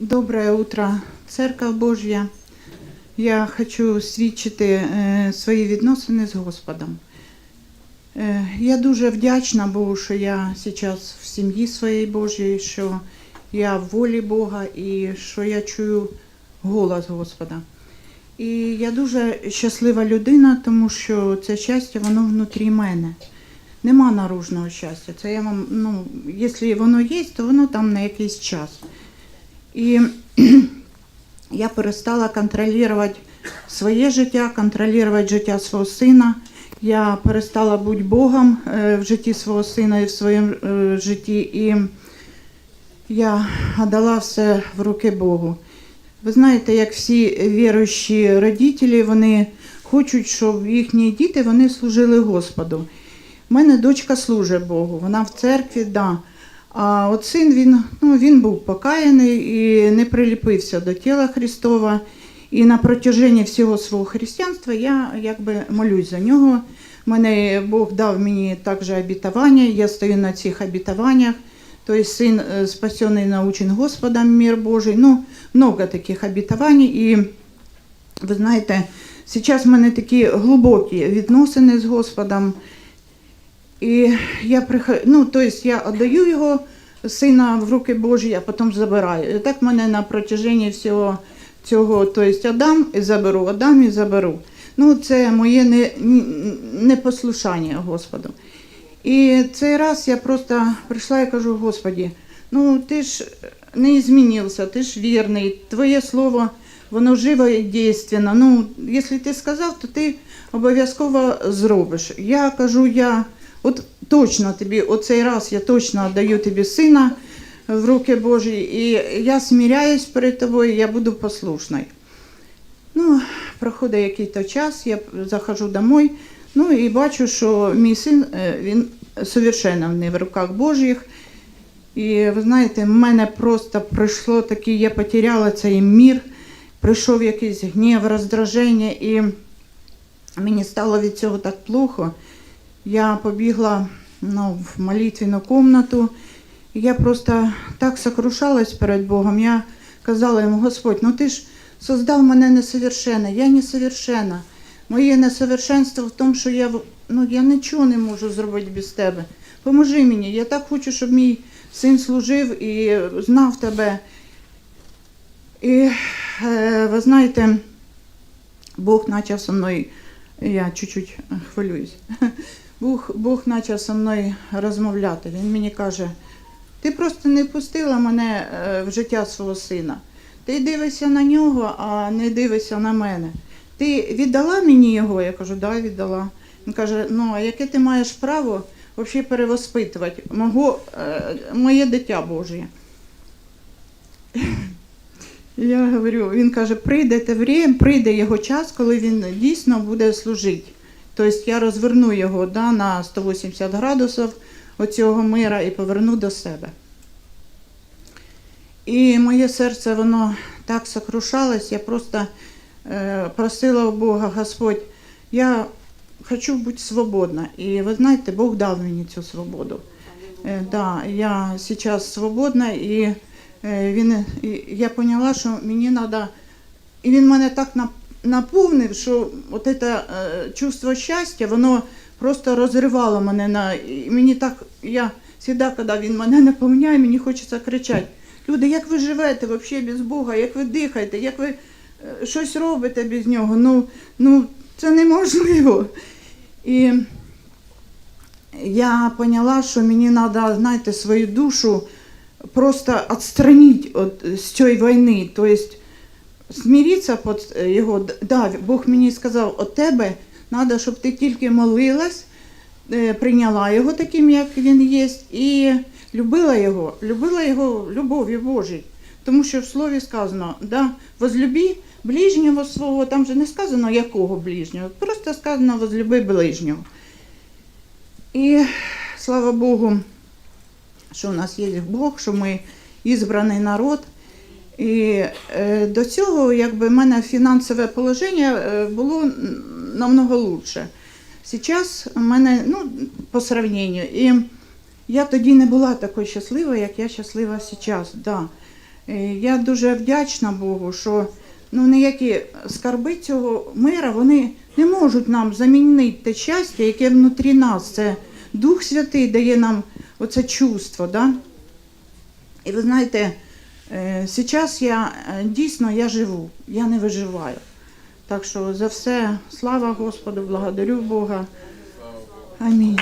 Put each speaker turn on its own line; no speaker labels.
Доброе утро, Церковь Божья. Я хочу свідчити е, свої відносини з Господом. Е, я дуже вдячна Богу, що я зараз в сім'ї своєї Божій, що я в волі Бога і що я чую голос Господа. І я дуже щаслива людина, тому що це щастя, воно внутрі мене. Нема наружного щастя. Це я вам, ну, якщо воно є, то воно там на якийсь час. І я перестала контролювати своє життя, контролювати життя свого сина. Я перестала бути Богом е, в житті свого сина і в своєму е, житті. І я отдала все в руки Богу. Ви знаєте, як всі віруючі родителі, вони хочуть, щоб їхні діти вони служили Господу. У мене дочка служить Богу, вона в церкві, да. А от син він, ну, він був покаяний і не приліпився до тіла Христова. І на протяженні всього свого християнства я якби молюсь за нього. Мене Бог дав мені також обітування, я стою на цих обітованнях. Тобто син е, спасений научен Господом, мир Божий. Ну, много таких обітувань. І ви знаєте, зараз в мене такі глибокі відносини з Господом. І я приход... ну, тобто я віддаю його сина в руки Божі, а потім забираю. І так мене на протяженні всього цього, тобто отдам і заберу, отдам і заберу. Ну, це моє не, непослушання Господу. І цей раз я просто прийшла і кажу, Господі, ну ти ж не змінився, ти ж вірний, твоє слово, воно живо і дійственно. Ну, якщо ти сказав, то ти обов'язково зробиш. Я кажу, я от точно тобі, оцей раз я точно даю тобі сина в руки Божі, і я сміряюсь перед тобою, я буду послушною. Ну, проходить якийсь час, я захожу домой, ну і бачу, що мій син е, він совершенно в руках Божих. І ви знаєте, в мене просто прийшло таке, я потеряла цей мір, прийшов якийсь гнів, роздраження, і мені стало від цього так плохо. Я побігла ну, в молитвенну кімнату, і я просто так сокрушалась перед Богом. Я казала йому, Господь, ну ти ж создав мене несовершенно, я несовершенна. Моє несовершенство в тому, що я, ну, я нічого не можу зробити без тебе. Поможи мені. Я так хочу, щоб мій син служив і знав тебе. І е, ви знаєте, Бог почав со мною, я чуть-чуть хвилююсь. Бог, Бог почав со мною розмовляти. Він мені каже, ти просто не пустила мене е, в життя свого сина. Ти дивишся на нього, а не дивишся на мене. Ти віддала мені його? Я кажу, да, віддала. Він каже, ну а яке ти маєш право взагалі перевоспитувати мого, е, моє дитя Божє? Я говорю, він каже, прийде прийде його час, коли він дійсно буде служити. Тобто я розверну його да, на 180 градусів оцього мира і поверну до себе. І моє серце, воно так сокрушалось, я просто е, просила у Бога, Господь, я хочу бути свободна. І ви знаєте, Бог дав мені цю свободу. Е, да, я зараз свободна і, е, він, і я поняла, що мені треба, і він мене так наповнив, що от це е, чувство щастя, воно просто розривало мене на. Мені так, я завжди, коли він мене наповняє, мені хочеться кричати. Люди, як ви живете взагалі без Бога, як ви дихаєте, як ви е, щось робите без нього? Ну, ну це неможливо. І я поняла, що мені треба, знаєте, свою душу просто відстранити з цієї війни. Тобто смиритися під його. Да, Бог мені сказав, от тебе треба, щоб ти тільки молилась, е, прийняла його таким, як він є, і любила його, любила його любов'ю Божою. Тому що в слові сказано, да, возлюби ближнього свого, там же не сказано якого ближнього, просто сказано возлюби ближнього. І слава Богу, що в нас є Бог, що ми ізбраний народ. І е, до цього якби в мене фінансове положення е, було намного лучше. Зараз у мене, ну, по сравненню, і я тоді не була такою щаслива, як я щаслива зараз. Да. Е, Я дуже вдячна Богу, що ну, ніякі скарби цього мира вони не можуть нам замінити те щастя, яке внутрі нас. Це Дух Святий дає нам оце чувство. Да? І ви знаєте, зараз я е, дійсно я живу, я не виживаю. Так що за все слава Господу, благодарю Бога. Амінь.